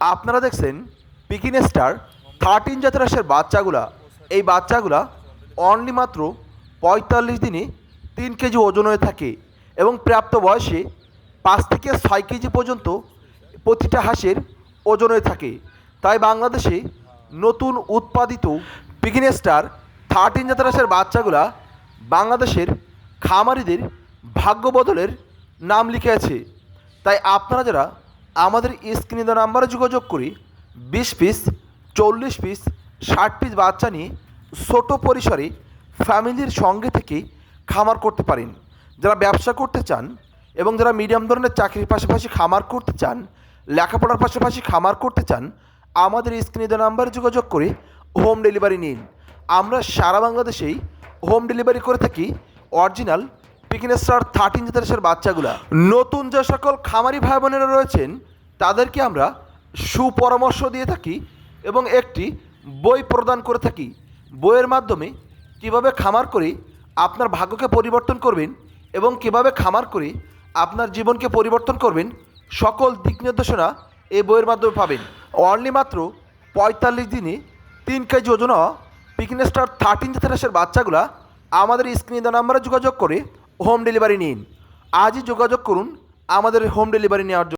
আপনারা দেখছেন পিকিন star thirteen জাতের হাঁসের বাচ্চাগুলা। এই বাচ্চাগুলা অনলি মাত্র পঁয়তাল্লিশ দিনে তিন কেজি ওজন হয়ে থাকে এবং প্রাপ্ত বয়সে পাঁচ থেকে ছয় কেজি পর্যন্ত প্রতিটা হাঁসের ওজন হয়ে থাকে। তাই বাংলাদেশে নতুন উৎপাদিত পিকিন স্টার থার্টিন জাতের হাঁসের বাচ্চাগুলা বাংলাদেশের খামারিদের ভাগ্য বদলের নাম লিখে আছে। তাই আপনারা যারা আমাদের স্ক্রিনে দেওয়া নাম্বারে যোগাযোগ করে। বিশ পিস, চল্লিশ পিস, ষাট পিস বাচ্চা নিয়ে ছোট পরিসরে ফ্যামিলির সঙ্গে থেকে খামার করতে পারেন। যারা ব্যবসা করতে চান এবং যারা মিডিয়াম ধরনের চাকরির পাশাপাশি খামার করতে চান, লেখাপড়ার পাশাপাশি খামার করতে চান, আমাদের স্ক্রিনে দেওয়া নাম্বারে যোগাযোগ করে হোম ডেলিভারি নিন। আমরা সারা বাংলাদেশেই হোম ডেলিভারি করে থাকি, অরিজিনাল পিকিন স্টার থার্টিন জেনারেশনের বাচ্চাগুলা। নতুন যে সকল খামারি ভাই বোনেরা রয়েছেন, তাদেরকে আমরা সুপরামর্শ দিয়ে থাকি এবং একটি বই প্রদান করে থাকি। বইয়ের মাধ্যমে কীভাবে খামার করে আপনার ভাগ্যকে পরিবর্তন করবেন এবং কীভাবে খামার করে আপনার জীবনকে পরিবর্তন করবেন, সকল দিক নির্দেশনা এই বইয়ের মাধ্যমে পাবেন। অনলি মাত্র পঁয়তাল্লিশ দিনে তিন কেজি ওজন পিকিন স্টার থার্টিন জেনারেশনের বাচ্চাগুলা আমাদের স্ক্রিনে দেওয়া নাম্বারে যোগাযোগ করে হোম ডেলিভারি নিন। আজই যোগাযোগ করুন আমাদের হোম ডেলিভারি নেওয়ার জন্য।